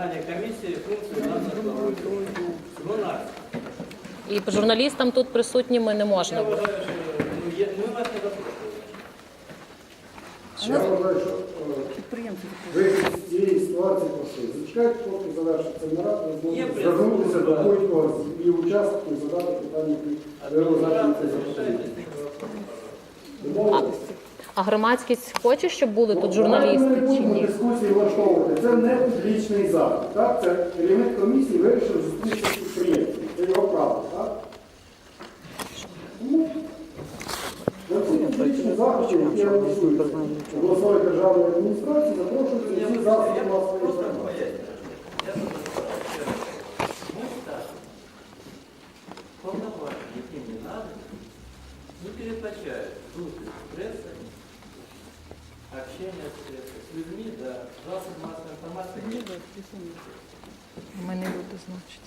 виконання комісії функції нас 12. І журналістам тут присутніми не можна Я вважаю, що ну, ми вас не. Я вважаю, що е, вихід з цієї ситуації простий. Зачекайте, поки завершиться нарад, ви Є зможете звернутися до принцип, будь-кого з і учасників задати питання, які ви розглядаєте це запитання. Домовились? А громадськість хоче, щоб були тут журналісти Ми не чи будемо ні? дискусії влаштовувати. Це не публічний захід. Так? Це керівник комісії вирішив зустрітися з підприємцем. Це його право. Так? Тому публічні заходи, які організуються обласною державною адміністрацією, запрошуються Я всі Ми так, повноваження, які не надані, не передбачають зустріч з пресою, общение с людьми, да, массовой информации нет. Мы не будем значить.